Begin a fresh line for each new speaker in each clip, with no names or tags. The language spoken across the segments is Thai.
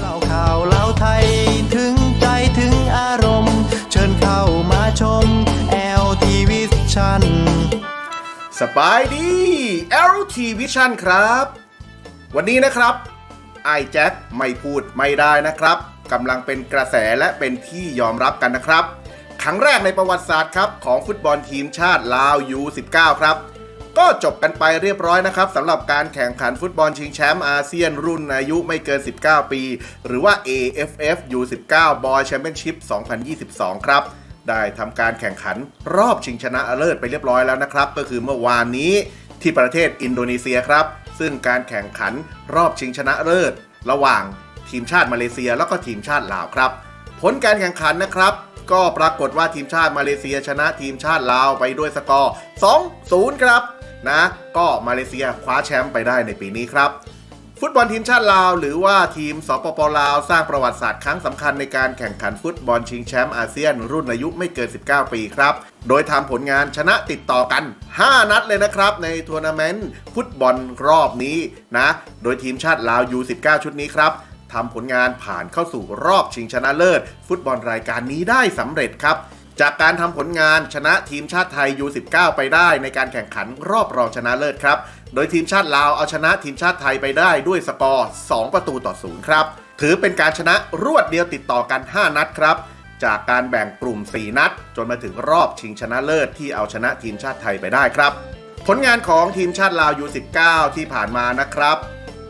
เล่าข่าวเล่าไทยถึงใจถึงอารมณ์ เชิญเข้ามาชม LTV ชั่น
สบายดี LT Vision ครับ วันนี้นะครับไอแจ็คไม่พูดไม่ได้นะครับกำลังเป็นกระแสและเป็นที่ยอมรับกันนะครับ ครั้งแรกในประวัติศาสตร์ครับของฟุตบอลทีมชาติลาว U19 ครับ ก็จบกันไปเรียบร้อยนะครับสำหรับการแข่งขันฟุตบอลชิงแชมป์อาเซียนรุ่นอายุไม่เกิน 19 ปี หรือว่า AFF U19 Boy Championship 2022 ครับได้ทำการแข่งขันรอบชิงชนะเลิศไปเรียบร้อยแล้วนะครับ ก็คือเมื่อวานนี้ที่ประเทศอินโดนีเซียครับ ซึ่งการแข่งขันรอบชิงชนะเลิศ ระหว่างทีมชาติมาเลเซียแล้วก็ทีมชาติลาวครับ ผลการแข่งขันนะครับ ก็ปรากฏว่าทีมชาติมาเลเซียชนะทีมชาติลาวไปด้วยสกอร์ 2-0 ครับ นะ ก็มาเลเซียคว้าแชมป์ไปได้ในปีนี้ครับ ฟุตบอลทีมชาติลาว หรือว่าทีมสปปลาว สร้างประวัติศาสตร์ครั้งสำคัญในการแข่งขันฟุตบอลชิงแชมป์อาเซียน รุ่นอายุไม่เกิน 19 ปีครับ โดยทำผลงานชนะติดต่อกัน 5 นัดเลยนะครับ ในทัวร์นาเมนต์ฟุตบอลรอบนี้นะ โดยทีมชาติลาว U19 ชุดนี้ครับทำผลงานผ่านเข้าสู่รอบชิงชนะเลิศ ฟุตบอลรายการนี้ได้สำเร็จครับ จากการทำผลงานชนะทีมชาติไทย U19 ไปได้ในการแข่งขันรอบรองชนะเลิศครับ โดยทีมชาติลาวเอาชนะทีมชาติไทยไปได้ด้วยสกอร์ 2 ประตูต่อศูนย์ครับ ถือเป็นการชนะรวดเดียวติดต่อกัน 5 นัดครับ จากการแบ่งกลุ่ม 4 นัด จนมาถึงรอบชิงชนะเลิศที่เอาชนะทีมชาติไทยไปได้ครับ ผลงานของทีมชาติลาว U19 ที่ผ่านมานะครับ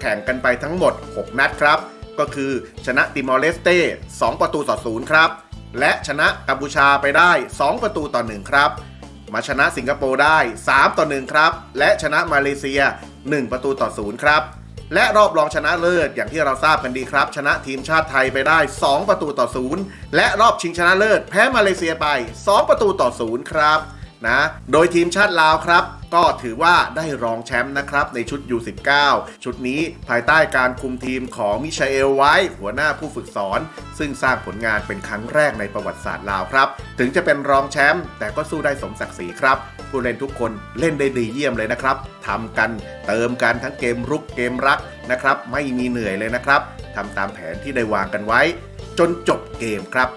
แข่งกันไปทั้งหมด 6 นัดครับ ก็คือชนะติมอร์เลสเต้ 2 ประตูต่อศูนย์ครับ และชนะกัมพูชาไปได้ 2 ประตูต่อ 1 ครับ มาชนะสิงคโปร์ได้ 3 ต่อ 1 ครับ และชนะมาเลเซีย 1 ประตูต่อ 0 ครับ และรอบรองชนะเลิศอย่างที่เราทราบกันดีครับ ชนะทีมชาติไทยไปได้ 2 ประตูต่อ 0 และรอบชิงชนะเลิศแพ้มาเลเซียไป 2 ประตูต่อ 0 ครับ นะ โดยทีมชาติลาวครับก็ถือว่าได้รองแชมป์นะครับ ในชุด U19 ชุดนี้ภายใต้การคุมทีมของมิชาเอลไว้ หัวหน้าผู้ฝึกสอน ซึ่งสร้างผลงานเป็นครั้งแรกในประวัติศาสตร์ลาวครับ ถึงจะเป็นรองแชมป์แต่ก็สู้ได้สมศักดิ์ศรีครับ ผู้เล่นทุกคนเล่นได้ดีเยี่ยมเลยนะครับทำกันเติมกันทั้งเกมรุกเกมรักนะครับ ไม่มีเหนื่อยเลยนะครับทำตามแผนที่ได้วางกันไว้ จนจบเกมครับ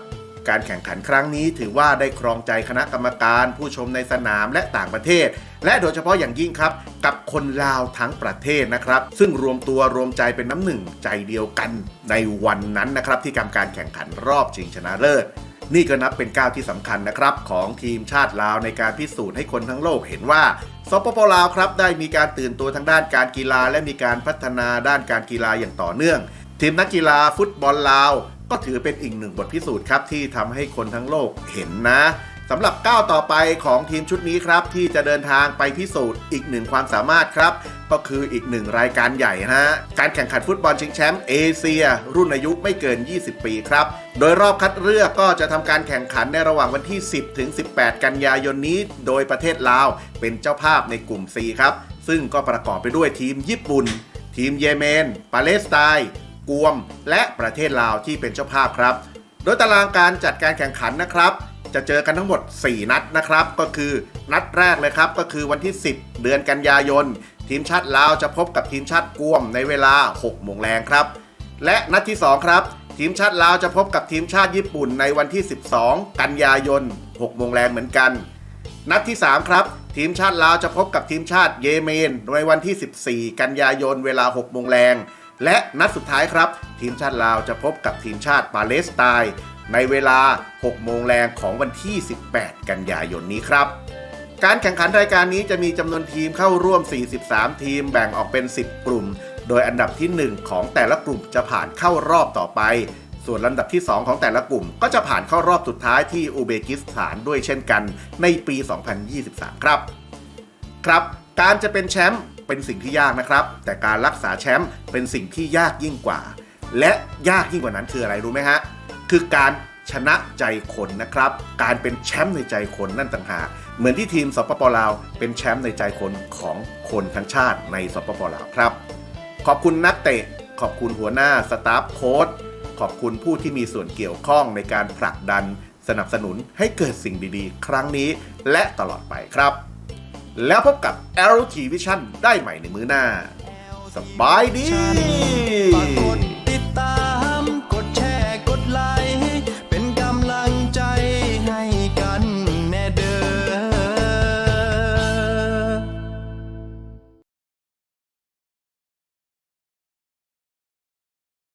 การแข่งขันครั้งนี้ถือว่าได้ครองใจคณะกรรมการผู้ชมในสนามและต่างประเทศ และโดยเฉพาะอย่างยิ่งครับ กับคนลาวทั้งประเทศนะครับ ซึ่งรวมตัวรวมใจเป็นน้ำหนึ่งใจเดียวกันในวันนั้นนะครับ ที่กำการแข่งขันรอบชิงชนะเลิศนี่ก็นับเป็นก้าวที่สำคัญนะครับ ของทีมชาติลาวในการพิสูจน์ให้คนทั้งโลกเห็นว่าสปปลาวครับได้มีการตื่นตัวทางด้านการกีฬา และมีการพัฒนาด้านการกีฬาอย่างต่อเนื่อง ทีมนักกีฬาฟุตบอลลาว ก็ถือเป็นอีกหนึ่งบทพิสูจน์ครับที่ทำให้คนทั้งโลกเห็นนะสำหรับก้าวต่อไปของทีมชุดนี้ครับ ที่จะเดินทางไปพิสูจน์อีกหนึ่งความสามารถครับ ก็คืออีกหนึ่งรายการใหญ่ฮะการแข่งขันฟุตบอลชิงแชมป์เอเชีย รุ่นอายุไม่เกิน 20 ปีครับ โดยรอบคัดเลือกก็จะทำการแข่งขันในระหว่างวันที่ 10 ถึง 18 กันยายนนี้ โดยประเทศลาวเป็นเจ้าภาพในกลุ่ม C ครับซึ่งก็ประกอบไปด้วยทีมญี่ปุ่น ทีมเยเมนปาเลสไตน์ กวม และประเทศลาวที่เป็นเจ้าภาพครับ โดยตารางการจัดการแข่งขันนะครับ จะเจอกันทั้งหมด 4 นัดนะครับ ก็คือนัดแรกเลยครับ ก็คือวันที่ 10 เดือนกันยายน ทีมชาติลาวจะพบกับทีมชาติกวมในเวลา 6 โมงแรงครับ และนัดที่ 2 ครับ ทีมชาติลาวจะพบกับทีมชาติญี่ปุ่นในวันที่ 12 กันยายน 6 โมงแรงเหมือนกัน นัดที่ 3 ครับทีมชาติลาวจะพบกับทีมชาติเยเมนในวันที่ 14 กันยายนเวลา 6 โมงแรง และนัดสุดท้ายครับ ทีมชาติลาวจะพบกับทีมชาติปาเลสไตน์ในเวลา 6 โมงแรงของวันที่ 18 กันยายนนี้ครับ การแข่งขันรายการนี้จะมีจำนวนทีมเข้าร่วม 43 ทีมแบ่งออกเป็น 10 กลุ่ม โดยอันดับที่ 1 ของแต่ละกลุ่มจะผ่านเข้ารอบต่อไป ส่วนลำดับที่ 2 ของแต่ละกลุ่ม ก็จะผ่านเข้ารอบสุดท้ายที่อุเบกิสถานด้วยเช่นกันในปี 2023 ครับ ครับ การจะเป็นแชมป์ เป็นสิ่งที่ยากนะครับ แต่การรักษาแชมป์เป็นสิ่งที่ยากยิ่งกว่า และยากยิ่งกว่านั้นคืออะไรรู้ไหมฮะ คือการชนะใจคนนะครับ การเป็นแชมป์ในใจคนนั่นต่างหาก เหมือนที่ทีมสปปลาวเป็นแชมป์ในใจคนของคนทั้งชาติในสปปลาวครับ ขอบคุณนักเตะ ขอบคุณหัวหน้าสตาฟโค้ช ขอบคุณผู้ที่มีส่วนเกี่ยวข้องในการผลักดัน สนับสนุนให้เกิดสิ่งดีๆ ครั้งนี้และตลอดไปครับ แล้วพบกับ LT Vision ได้ใหม่ในมื้อหน้า สบายดี